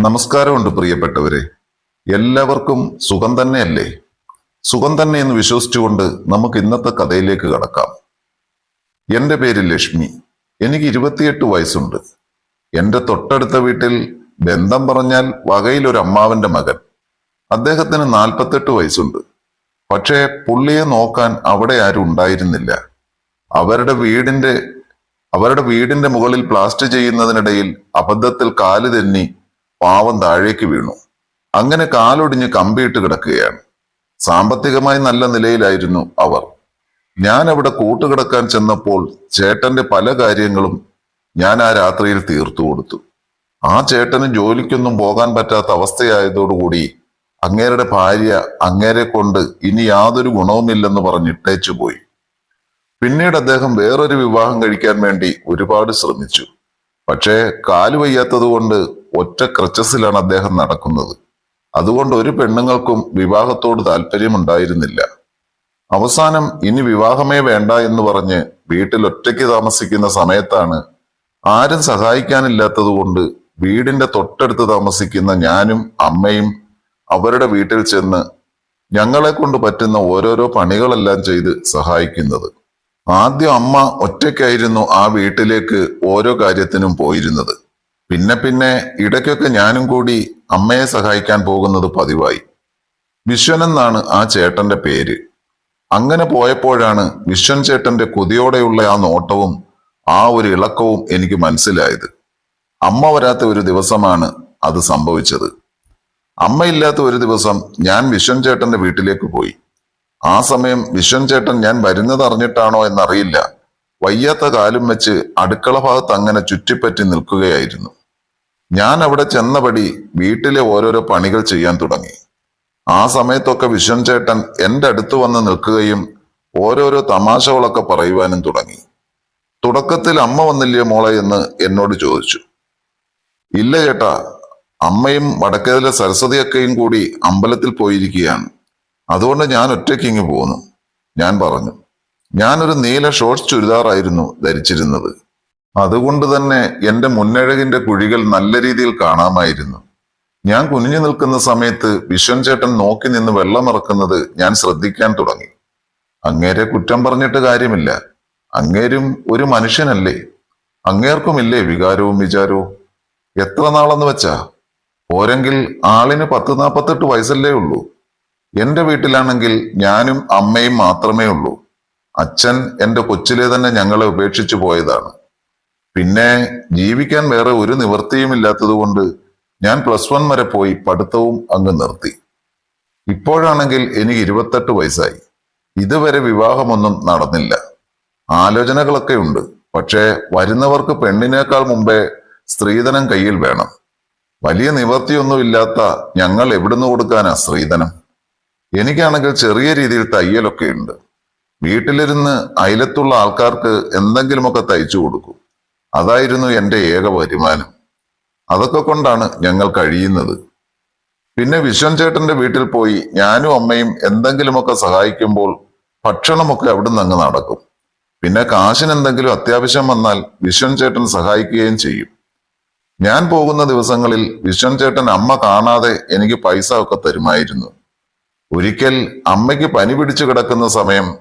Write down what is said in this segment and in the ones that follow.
നമസ്കാരമുണ്ട് പ്രിയപ്പെട്ടവരെ. എല്ലാവർക്കും സുഖം തന്നെയല്ലേ? സുഖം തന്നെ എന്ന് വിശ്വസിച്ചുകൊണ്ട് നമുക്ക് ഇന്നത്തെ കഥയിലേക്ക് കടക്കാം. എന്റെ പേര് ലക്ഷ്മി. എനിക്ക് ഇരുപത്തിയെട്ട് വയസ്സുണ്ട്. എന്റെ തൊട്ടടുത്ത വീട്ടിൽ ബന്ധം പറഞ്ഞാൽ വകയിൽ ഒരു അമ്മാവന്റെ മകൻ. അദ്ദേഹത്തിന് നാൽപ്പത്തെട്ട് വയസ്സുണ്ട്. പക്ഷേ പുള്ളിയെ നോക്കാൻ അവിടെ ആരും ഉണ്ടായിരുന്നില്ല. അവരുടെ വീടിന്റെ അവരുടെ വീടിന്റെ മുകളിൽ പ്ലാസ്റ്റ് ചെയ്യുന്നതിനിടയിൽ അബദ്ധത്തിൽ കാൽ തെന്നി പാവം താഴേക്ക് വീണു. അങ്ങനെ കാലൊടിഞ്ഞ് കമ്പിയിട്ട് കിടക്കുകയാണ്. സാമ്പത്തികമായി നല്ല നിലയിലായിരുന്നു അവർ. ഞാൻ അവിടെ കൂട്ടുകിടക്കാൻ ചെന്നപ്പോൾ ചേട്ടന്റെ പല കാര്യങ്ങളും ഞാൻ ആ രാത്രിയിൽ തീർത്തു കൊടുത്തു. ആ ചേട്ടന് ജോലിക്കൊന്നും പോകാൻ പറ്റാത്ത അവസ്ഥയായതോടുകൂടി അങ്ങേരുടെ ഭാര്യ അങ്ങേരെ കൊണ്ട് ഇനി യാതൊരു ഗുണവുമില്ലെന്ന് പറഞ്ഞ് ഇട്ടേച്ചു പോയി പിന്നീട് അദ്ദേഹം വേറൊരു വിവാഹം കഴിക്കാൻ വേണ്ടി ഒരുപാട് ശ്രമിച്ചു. പക്ഷേ കാൽ വയ്യാത്തത് കൊണ്ട് ഒറ്റ ക്രച്ചസിലാണ് അദ്ദേഹം നടക്കുന്നത്. അതുകൊണ്ട് ഒരു പെണ്ണുങ്ങൾക്കും വിവാഹത്തോട് താല്പര്യമുണ്ടായിരുന്നില്ല. അവസാനം ഇനി വിവാഹമേ വേണ്ട എന്ന് പറഞ്ഞ് വീട്ടിൽ ഒറ്റയ്ക്ക് താമസിക്കുന്ന സമയത്താണ് ആരും സഹായിക്കാനില്ലാത്തത് കൊണ്ട് വീടിന്റെ തൊട്ടടുത്ത് താമസിക്കുന്ന ഞാനും അമ്മയും അവരുടെ വീട്ടിൽ ചെന്ന് ഞങ്ങളെ കൊണ്ട് പറ്റുന്ന ഓരോരോ പണികളെല്ലാം ചെയ്ത് സഹായിക്കുന്നത്. ആദ്യം അമ്മ ഒറ്റയ്ക്കായിരുന്നു ആ വീട്ടിലേക്ക് ഓരോ കാര്യത്തിനും പോയിരുന്നത്. പിന്നെ പിന്നെ ഇടയ്ക്കൊക്കെ ഞാനും കൂടി അമ്മയെ സഹായിക്കാൻ പോകുന്നത് പതിവായി. വിശ്വൻ എന്നാണ് ആ ചേട്ടന്റെ പേര്. അങ്ങനെ പോയപ്പോഴാണ് വിശ്വൻ ചേട്ടന്റെ കൊതിയോടെയുള്ള ആ നോട്ടവും ആ ഒരു ഇളക്കവും എനിക്ക് മനസ്സിലായത്. അമ്മ വരാത്ത ഒരു ദിവസമാണ് അത് സംഭവിച്ചത്. അമ്മയില്ലാത്ത ഒരു ദിവസം ഞാൻ വിശ്വൻ ചേട്ടന്റെ വീട്ടിലേക്ക് പോയി. ആ സമയം വിശ്വൻ ചേട്ടൻ ഞാൻ വരുന്നത് അറിഞ്ഞിട്ടാണോ എന്നറിയില്ല. വയ്യാത്ത കാലും വെച്ച് അടുക്കള ഭാഗത്ത് അങ്ങനെ ചുറ്റിപ്പറ്റി നിൽക്കുകയായിരുന്നു. ഞാൻ അവിടെ ചെന്നപടി വീട്ടിലെ ഓരോരോ പണികൾ ചെയ്യാൻ തുടങ്ങി. ആ സമയത്തൊക്കെ വിശ്വൻ ചേട്ടൻ എന്റെ അടുത്ത് വന്ന് നിൽക്കുകയും ഓരോരോ തമാശകളൊക്കെ പറയുവാനും തുടങ്ങി. തുടക്കത്തിൽ അമ്മ വന്നില്ലേ മോളെ എന്ന് എന്നോട് ചോദിച്ചു. ഇല്ല ചേട്ടാ അമ്മയും വടക്കേതിലെ സരസ്വതിയൊക്കെയും കൂടി അമ്പലത്തിൽ പോയിരിക്കുകയാണ്. അതുകൊണ്ട് ഞാൻ ഒറ്റയ്ക്ക് ഇങ്ങ് പോന്നു. ഞാൻ പറഞ്ഞു ഞാനൊരു നീല ഷോർട്സ് ചുരിദാറായിരുന്നു ധരിച്ചിരുന്നത്. അതുകൊണ്ട് തന്നെ എന്റെ മുന്നഴകിന്റെ കുഴികൾ നല്ല രീതിയിൽ കാണാമായിരുന്നു. ഞാൻ കുനിഞ്ഞു നിൽക്കുന്ന സമയത്ത് വിശ്വൻ ചേട്ടൻ നോക്കി നിന്ന് വെള്ളമിറക്കുന്നത് ഞാൻ ശ്രദ്ധിക്കാൻ തുടങ്ങി. അങ്ങേരെ കുറ്റം പറഞ്ഞിട്ട് കാര്യമില്ല. അങ്ങേരും ഒരു മനുഷ്യനല്ലേ. അങ്ങേർക്കുമില്ലേ വികാരവും വിചാരവും? എത്ര നാളെന്ന് വെച്ചാ? പോരെങ്കിൽ ആളിന് പത്ത് നാൽപ്പത്തെട്ട് വയസ്സല്ലേ ഉള്ളൂ. എന്റെ വീട്ടിലാണെങ്കിൽ ഞാനും അമ്മയും മാത്രമേ ഉള്ളൂ. അച്ഛൻ എന്റെ കൊച്ചിലെ തന്നെ ഞങ്ങളെ ഉപേക്ഷിച്ചു പോയതാണ്. പിന്നെ ജീവിക്കാൻ വേറെ ഒരു നിവൃത്തിയും ഇല്ലാത്തതുകൊണ്ട് ഞാൻ പ്ലസ് വൺ വരെ പോയി പഠിത്തവും അങ്ങ് നിർത്തി. ഇപ്പോഴാണെങ്കിൽ എനിക്ക് ഇരുപത്തെട്ട് വയസ്സായി. ഇതുവരെ വിവാഹമൊന്നും നടന്നില്ല. ആലോചനകളൊക്കെ ഉണ്ട്. പക്ഷേ വരുന്നവർക്ക് പെണ്ണിനേക്കാൾ മുമ്പേ സ്ത്രീധനം കയ്യിൽ വേണം. വലിയ നിവൃത്തിയൊന്നുമില്ലാത്ത ഞങ്ങൾ എവിടുന്ന് കൊടുക്കാനാ സ്ത്രീധനം? എനിക്കാണെങ്കിൽ ചെറിയ രീതിയിൽ തയ്യലൊക്കെ ഉണ്ട്. വീട്ടിലിരുന്ന് അയലത്തുള്ള ആൾക്കാർക്ക് എന്തെങ്കിലുമൊക്കെ തയ്ച്ചു കൊടുക്കും. അതായിരുന്നു എന്റെ ഏക വരുമാനം. അതൊക്കെ കൊണ്ടാണ് ഞങ്ങൾ കഴിയുന്നത്. പിന്നെ വിശ്വൻ ചേട്ടന്റെ വീട്ടിൽ പോയി ഞാനും അമ്മയും എന്തെങ്കിലുമൊക്കെ സഹായിക്കുമ്പോൾ ഭക്ഷണമൊക്കെ അവിടുന്ന് അങ്ങ് നടക്കും. പിന്നെ കാശിന് എന്തെങ്കിലും അത്യാവശ്യം വന്നാൽ വിശ്വൻ ചേട്ടൻ സഹായിക്കുകയും ചെയ്യും. ഞാൻ പോകുന്ന ദിവസങ്ങളിൽ വിശ്വൻ ചേട്ടൻ അമ്മ കാണാതെ എനിക്ക് പൈസ ഒക്കെ തരുമായിരുന്നു. ഒരിക്കൽ അമ്മയ്ക്ക് പനി പിടിച്ചു കിടക്കുന്ന സമയം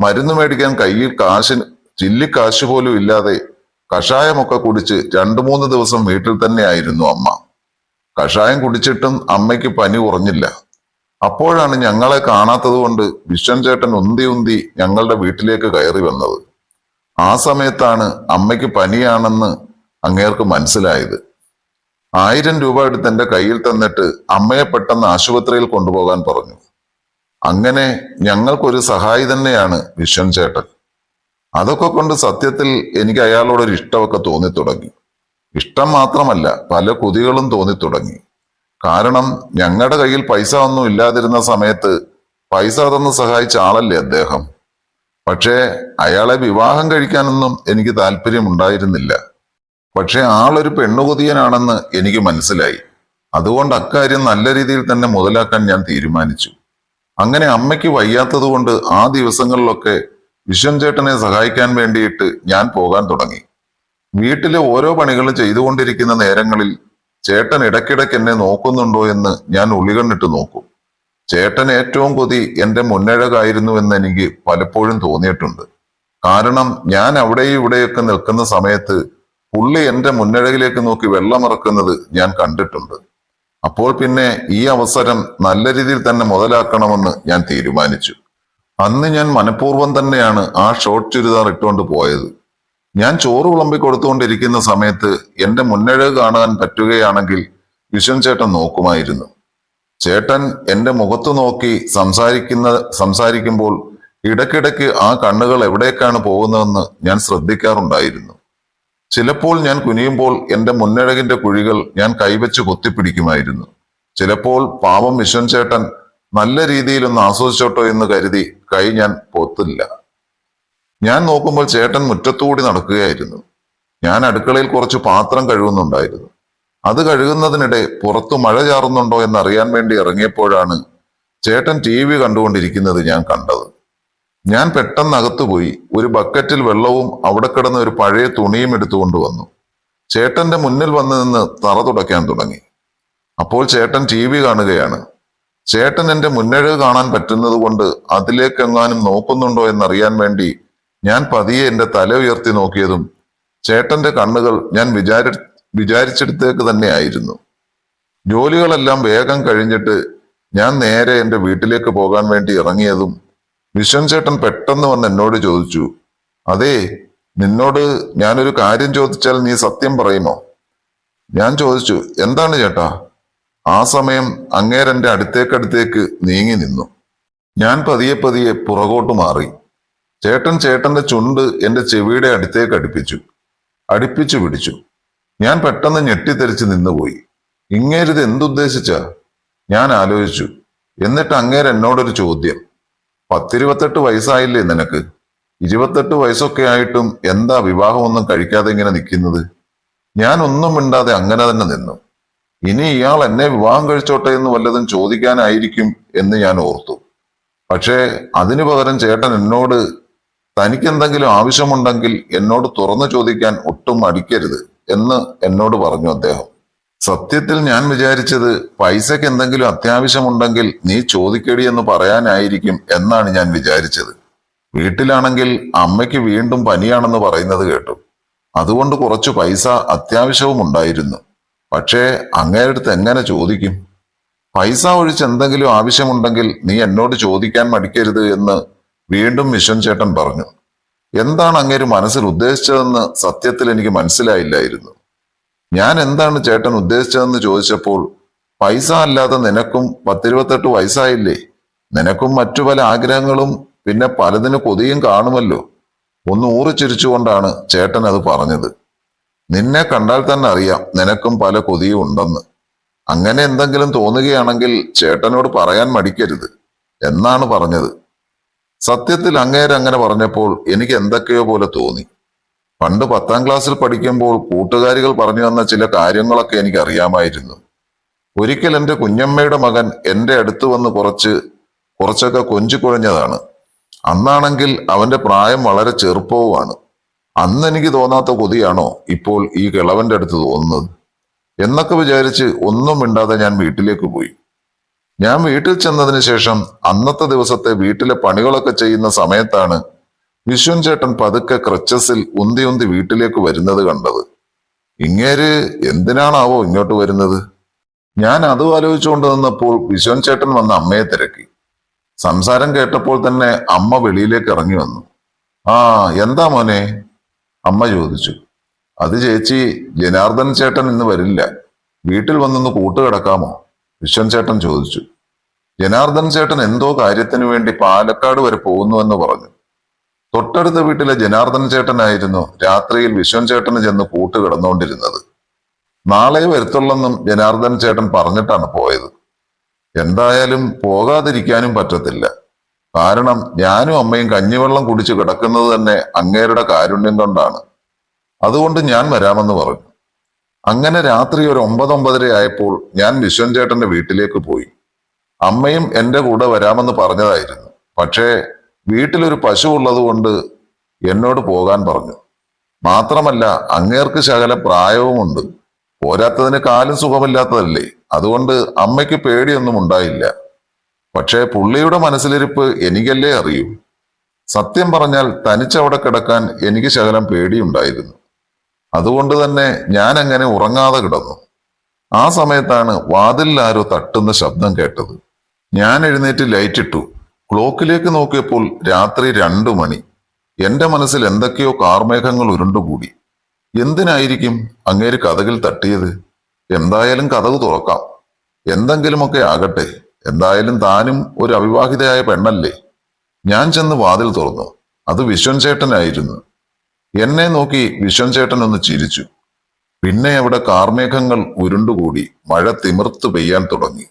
മരുന്ന് മേടിക്കാൻ കയ്യിൽ കാശിന് ചില്ലിക്കാശ് പോലും ഇല്ലാതെ കഷായമൊക്കെ കുടിച്ച് രണ്ടു മൂന്ന് ദിവസം വീട്ടിൽ തന്നെ ആയിരുന്നു അമ്മ. കഷായം കുടിച്ചിട്ടും അമ്മയ്ക്ക് പനി കുറഞ്ഞില്ല. അപ്പോഴാണ് ഞങ്ങളെ കാണാത്തത് കൊണ്ട് വിശ്വൻ ചേട്ടൻ ഉന്തി ഉന്തി ഞങ്ങളുടെ വീട്ടിലേക്ക് കയറി വന്നത്. ആ സമയത്താണ് അമ്മയ്ക്ക് പനിയാണെന്ന് അങ്ങേർക്ക് മനസ്സിലായത്. ആയിരം രൂപ എടുത്ത് എന്റെ കയ്യിൽ തന്നിട്ട് അമ്മയെ പെട്ടെന്ന് ആശുപത്രിയിൽ കൊണ്ടുപോകാൻ പറഞ്ഞു. അങ്ങനെ ഞങ്ങൾക്കൊരു സഹായി തന്നെയാണ് വിശ്വൻ ചേട്ടൻ. അതൊക്കെ കൊണ്ട് സത്യത്തിൽ എനിക്ക് അയാളോട് ഒരു ഇഷ്ടമൊക്കെ തോന്നി തുടങ്ങി ഇഷ്ടം മാത്രമല്ല പല കുതികളും തോന്നി തുടങ്ങി കാരണം ഞങ്ങളുടെ കയ്യിൽ പൈസ ഒന്നും ഇല്ലാതിരുന്ന സമയത്ത് പൈസ തന്ന് സഹായിച്ച ആളല്ലേ അദ്ദേഹം? പക്ഷേ അയാളെ വിവാഹം കഴിക്കാനൊന്നും എനിക്ക് താല്പര്യമുണ്ടായിരുന്നില്ല. പക്ഷെ ആളൊരു പെണ്ണുകൊതിയനാണെന്ന് എനിക്ക് മനസ്സിലായി. അതുകൊണ്ട് അക്കാര്യം നല്ല രീതിയിൽ തന്നെ മുതലാക്കാൻ ഞാൻ തീരുമാനിച്ചു. അങ്ങനെ അമ്മയ്ക്ക് വയ്യാത്തത് കൊണ്ട് ആ ദിവസങ്ങളിലൊക്കെ വിശ്വൻ ചേട്ടനെ സഹായിക്കാൻ വേണ്ടിയിട്ട് ഞാൻ പോകാൻ തുടങ്ങി. വീട്ടിലെ ഓരോ പണികളും ചെയ്തുകൊണ്ടിരിക്കുന്ന നേരങ്ങളിൽ ചേട്ടൻ ഇടയ്ക്കിടയ്ക്ക് എന്നെ നോക്കുന്നുണ്ടോ എന്ന് ഞാൻ ഉളികണ്ണിട്ട് നോക്കും. ചേട്ടൻ ഏറ്റവും കൊതി എന്റെ മുന്നഴകായിരുന്നു എന്ന് എനിക്ക് പലപ്പോഴും തോന്നിയിട്ടുണ്ട്. കാരണം ഞാൻ അവിടെയും ഇവിടെയൊക്കെ നിൽക്കുന്ന സമയത്ത് പുള്ളി എന്റെ മുന്നഴകിലേക്ക് നോക്കി വെള്ളമിറക്കുന്നത് ഞാൻ കണ്ടിട്ടുണ്ട്. അപ്പോൾ പിന്നെ ഈ അവസരം നല്ല രീതിയിൽ തന്നെ മുതലാക്കണമെന്ന് ഞാൻ തീരുമാനിച്ചു. അന്ന് ഞാൻ മനഃപൂർവം തന്നെയാണ് ആ ഷോർട്ട് ചുരിദാർ ഇട്ടുകൊണ്ട് പോയത്. ഞാൻ ചോറ് വിളമ്പി കൊടുത്തുകൊണ്ടിരിക്കുന്ന സമയത്ത് എന്റെ മുന്നഴക് കാണാൻ പറ്റുകയാണെങ്കിൽ വിശ്വൻ ചേട്ടൻ നോക്കുമായിരുന്നു. ചേട്ടൻ എന്റെ മുഖത്ത് നോക്കി സംസാരിക്കുന്ന സംസാരിക്കുമ്പോൾ ഇടയ്ക്കിടയ്ക്ക് ആ കണ്ണുകൾ എവിടേക്കാണ് പോകുന്നതെന്ന് ഞാൻ ശ്രദ്ധിക്കാറുണ്ടായിരുന്നു. ചിലപ്പോൾ ഞാൻ കുനിയുമ്പോൾ എന്റെ മുന്നഴകിന്റെ കുഴികൾ ഞാൻ കൈവച്ച് കൊത്തിപ്പിടിക്കുമായിരുന്നു. ചിലപ്പോൾ പാവം വിശ്വൻ ചേട്ടൻ നല്ല രീതിയിലൊന്ന് ആസ്വദിച്ചോട്ടോ എന്ന് കരുതി കൈ ഞാൻ പൊത്തില്ല. ഞാൻ നോക്കുമ്പോൾ ചേട്ടൻ മുറ്റത്തുകൂടി നടക്കുകയായിരുന്നു. ഞാൻ അടുക്കളയിൽ കുറച്ച് പാത്രം കഴുകുന്നുണ്ടായിരുന്നു. അത് കഴുകുന്നതിനിടെ പുറത്തു മഴ ചാറുന്നുണ്ടോ എന്നറിയാൻ വേണ്ടി ഇറങ്ങിയപ്പോഴാണ് ചേട്ടൻ ടി വി കണ്ടുകൊണ്ടിരിക്കുന്നത് ഞാൻ കണ്ടത്. ഞാൻ പെട്ടെന്ന് അകത്തുപോയി ഒരു ബക്കറ്റിൽ വെള്ളവും അവിടെ കിടന്ന ഒരു പഴയ തുണിയും എടുത്തുകൊണ്ട് വന്നു. ചേട്ടന്റെ മുന്നിൽ വന്നു നിന്ന് തറ തുടയ്ക്കാൻ തുടങ്ങി. അപ്പോൾ ചേട്ടൻ ടി വി കാണുകയാണ്. ചേട്ടൻ എന്റെ മുന്നഴക് കാണാൻ പറ്റുന്നത് കൊണ്ട് അതിലേക്കെങ്ങാനും നോക്കുന്നുണ്ടോ എന്നറിയാൻ വേണ്ടി ഞാൻ പതിയെ എന്റെ തല ഉയർത്തി നോക്കിയതും ചേട്ടന്റെ കണ്ണുകൾ ഞാൻ വിചാരി വിചാരിച്ചെടുത്തേക്ക് തന്നെയായിരുന്നു ജോലികളെല്ലാം വേഗം കഴിഞ്ഞിട്ട് ഞാൻ നേരെ എന്റെ വീട്ടിലേക്ക് പോകാൻ വേണ്ടി ഇറങ്ങിയതും വിശ്വൻ ചേട്ടൻ പെട്ടെന്ന് വന്ന് എന്നോട് ചോദിച്ചു അതേ നിന്നോട് ഞാനൊരു കാര്യം ചോദിച്ചാൽ നീ സത്യം പറയുമോ? ഞാൻ ചോദിച്ചു എന്താണ് ചേട്ടാ? ആ സമയം അങ്ങേരന്റെ അടുത്തേക്കടുത്തേക്ക് നീങ്ങി നിന്നു. ഞാൻ പതിയെ പതിയെ പുറകോട്ട് മാറി. ചേട്ടൻ ചേട്ടന്റെ ചുണ്ട് എന്റെ ചെവിയുടെ അടുത്തേക്ക് അടുപ്പിച്ചു അടുപ്പിച്ചു പിടിച്ചു. ഞാൻ പെട്ടെന്ന് ഞെട്ടിത്തെറിച്ച് നിന്നുപോയി. ഇങ്ങേരിത് എന്തുദ്ദേശിച്ച? ഞാൻ ആലോചിച്ചു. എന്നിട്ട് അങ്ങേരെന്നോടൊരു ചോദ്യം. പത്തിരുപത്തെട്ട് വയസ്സായില്ലേ നിനക്ക്? ഇരുപത്തെട്ട് വയസ്സൊക്കെ ആയിട്ടും എന്താ വിവാഹമൊന്നും കഴിക്കാതെ ഇങ്ങനെ നിൽക്കുന്നത്? ഞാൻ ഒന്നും മിണ്ടാതെ അങ്ങനെ തന്നെ നിന്നു. ഇനി ഇയാൾ എന്നെ വിവാഹം കഴിച്ചോട്ടെ എന്ന് വല്ലതും ചോദിക്കാനായിരിക്കും എന്ന് ഞാൻ ഓർത്തു. പക്ഷേ അതിനു പകരം ചേട്ടൻ എന്നോട് തനിക്കെന്തെങ്കിലും ആവശ്യമുണ്ടെങ്കിൽ എന്നോട് തുറന്നു ചോദിക്കാൻ ഒട്ടും മടിക്കരുത് എന്ന് എന്നോട് പറഞ്ഞു അദ്ദേഹം. സത്യത്തിൽ ഞാൻ വിചാരിച്ചത് പൈസക്ക് എന്തെങ്കിലും അത്യാവശ്യമുണ്ടെങ്കിൽ നീ ചോദിക്കടി എന്ന് പറയാനായിരിക്കും എന്നാണ് ഞാൻ വിചാരിച്ചത്. വീട്ടിലാണെങ്കിൽ അമ്മയ്ക്ക് വീണ്ടും പനിയാണെന്ന് പറയുന്നത് കേട്ടു. അതുകൊണ്ട് കുറച്ച് പൈസ അത്യാവശ്യവും ഉണ്ടായിരുന്നു. പക്ഷേ അങ്ങേരടുത്ത് എങ്ങനെ ചോദിക്കും? പൈസ ഒഴിച്ച് എന്തെങ്കിലും ആവശ്യമുണ്ടെങ്കിൽ നീ എന്നോട് ചോദിക്കാൻ മടിക്കരുത് എന്ന് വീണ്ടും മിഷൻ ചേട്ടൻ പറഞ്ഞു. എന്താണ് അങ്ങേര് മനസ്സിൽ ഉദ്ദേശിച്ചതെന്ന് സത്യത്തിൽ എനിക്ക് മനസ്സിലായില്ലായിരുന്നു. ഞാൻ എന്താണ് ചേട്ടൻ ഉദ്ദേശിച്ചതെന്ന് ചോദിച്ചപ്പോൾ പൈസ അല്ലാതെ നിനക്കും പത്തിരുപത്തെട്ട് വയസ്സായില്ലേ? നിനക്കും മറ്റു പല ആഗ്രഹങ്ങളും പിന്നെ പലതിന് കൊതിയും കാണുമല്ലോ? ഒന്ന് ഊറിച്ചിരിച്ചുകൊണ്ടാണ് ചേട്ടൻ അത് പറഞ്ഞത്. നിന്നെ കണ്ടാൽ തന്നെ അറിയാം നിനക്കും പല കൊതിയും ഉണ്ടെന്ന്. അങ്ങനെ എന്തെങ്കിലും തോന്നുകയാണെങ്കിൽ ചേട്ടനോട് പറയാൻ മടിക്കരുത് എന്നാണ് പറഞ്ഞത്. സത്യത്തിൽ അങ്ങേരങ്ങനെ പറഞ്ഞപ്പോൾ എനിക്ക് എന്തൊക്കെയോ പോലെ തോന്നി. പണ്ട് പത്താം ക്ലാസ്സിൽ പഠിക്കുമ്പോൾ കൂട്ടുകാരികൾ പറഞ്ഞു തന്ന ചില കാര്യങ്ങളൊക്കെ എനിക്ക് അറിയാമായിരുന്നു ഒരിക്കൽ എന്റെ കുഞ്ഞമ്മയുടെ മകൻ എന്റെ അടുത്ത് വന്ന് കുറച്ച് കുറച്ചൊക്കെ കൊഞ്ചിക്കുഴഞ്ഞതാണ് അന്നാണെങ്കിൽ അവന്റെ പ്രായം വളരെ ചെറുപ്പവുമാണ്. അന്ന് എനിക്ക് തോന്നാത്ത കൊതിയാണോ ഇപ്പോൾ ഈ കിളവന്റെ അടുത്ത് തോന്നുന്നത്? എന്നൊക്കെ വിചാരിച്ച് ഒന്നും മിണ്ടാതെ ഞാൻ വീട്ടിലേക്ക് പോയി. ഞാൻ വീട്ടിൽ ചെന്നതിന് ശേഷം അന്നത്തെ ദിവസത്തെ വീട്ടിലെ പണികളൊക്കെ ചെയ്യുന്ന സമയത്താണ് വിശ്വൻ ചേട്ടൻ പതുക്കെ ക്രച്ചസിൽ ഉന്തി ഉന്തി വീട്ടിലേക്ക് വരുന്നത് കണ്ടത്. ഇങ്ങേര് എന്തിനാണാവോ ഇങ്ങോട്ട് വരുന്നത്? ഞാൻ അതും ആലോചിച്ചുകൊണ്ട് നിന്നപ്പോൾ വിശ്വൻ ചേട്ടൻ വന്ന് അമ്മയെ തിരക്കി. സംസാരം കേട്ടപ്പോൾ തന്നെ അമ്മ വെളിയിലേക്ക് ഇറങ്ങി വന്നു. ആ എന്താ മോനെ? അമ്മ ചോദിച്ചു. അത് ചേച്ചി ജനാർദ്ദൻ ചേട്ടൻ ഇന്ന് വരില്ല. വീട്ടിൽ വന്നൊന്ന് കൂട്ടുകിടക്കാമോ? വിശ്വൻ ചേട്ടൻ ചോദിച്ചു. ജനാർദ്ദൻ ചേട്ടൻ എന്തോ കാര്യത്തിനു വേണ്ടി പാലക്കാട് വരെ പോകുന്നുവെന്ന് പറഞ്ഞു. തൊട്ടടുത്ത വീട്ടിലെ ജനാർദ്ദൻ ചേട്ടനായിരുന്നു രാത്രിയിൽ വിശ്വൻ ചേട്ടന് ചെന്ന് കൂട്ട് കിടന്നുകൊണ്ടിരുന്നത്. നാളെ വരുത്തുള്ളെന്നും ജനാർദ്ദൻ ചേട്ടൻ പറഞ്ഞിട്ടാണ് പോയത്. എന്തായാലും പോകാതിരിക്കാനും പറ്റത്തില്ല. കാരണം ഞാനും അമ്മയും കഞ്ഞിവെള്ളം കുടിച്ചു കിടക്കുന്നത് തന്നെ അങ്ങേരുടെ കാരുണ്യം കൊണ്ടാണ്. അതുകൊണ്ട് ഞാൻ വരാമെന്ന് പറഞ്ഞു. അങ്ങനെ രാത്രി ഒരു ഒമ്പത് ഒമ്പതര ആയപ്പോൾ ഞാൻ വിശ്വൻ ചേട്ടന്റെ വീട്ടിലേക്ക് പോയി. അമ്മയും എന്റെ കൂടെ വരാമെന്ന് പറഞ്ഞതായിരുന്നു. പക്ഷേ വീട്ടിലൊരു പശു ഉള്ളതുകൊണ്ട് എന്നോട് പോകാൻ പറഞ്ഞു. മാത്രമല്ല അങ്ങേർക്ക് ശകല പ്രായവുമുണ്ട്. പോരാത്തതിന് കാലും സുഖമില്ലാത്തതല്ലേ? അതുകൊണ്ട് അമ്മയ്ക്ക് പേടിയൊന്നും ഉണ്ടായില്ല. പക്ഷേ പുള്ളിയുടെ മനസ്സിലിരിപ്പ് എനിക്കല്ലേ അറിയൂ? സത്യം പറഞ്ഞാൽ തനിച്ചവിടെ കിടക്കാൻ എനിക്ക് ശകലം പേടിയുണ്ടായിരുന്നു. അതുകൊണ്ട് തന്നെ ഞാൻ അങ്ങനെ ഉറങ്ങാതെ കിടന്നു. ആ സമയത്താണ് വാതിലിൽ ആരോ തട്ടുന്ന ശബ്ദം കേട്ടത്. ഞാൻ എഴുന്നേറ്റ് ലൈറ്റ് ഇട്ടു ക്ലോക്കിലേക്ക് നോക്കിയപ്പോൾ രാത്രി രണ്ടു മണി. എന്റെ മനസ്സിൽ എന്തൊക്കെയോ കാർമേഘങ്ങൾ ഉരുണ്ടുകൂടി. എന്തിനായിരിക്കും അങ്ങേര് കഥകിൽ തട്ടിയത്? എന്തായാലും കഥക് തുറക്കാം. എന്തെങ്കിലുമൊക്കെ ആകട്ടെ. എന്തായാലും താനും ഒരു അവിവാഹിതയായ പെണ്ണല്ലേ? ഞാൻ ചെന്ന് വാതിൽ തുറന്നു. അത് വിശ്വൻ ചേട്ടനായിരുന്നു. എന്നെ നോക്കി വിശ്വൻ ചേട്ടൻ ഒന്ന് ചിരിച്ചു. പിന്നെ അവിടെ കാർമേഘങ്ങൾ ഉരുണ്ടുകൂടി. മഴ തിമിർത്തു പെയ്യാൻ തുടങ്ങി.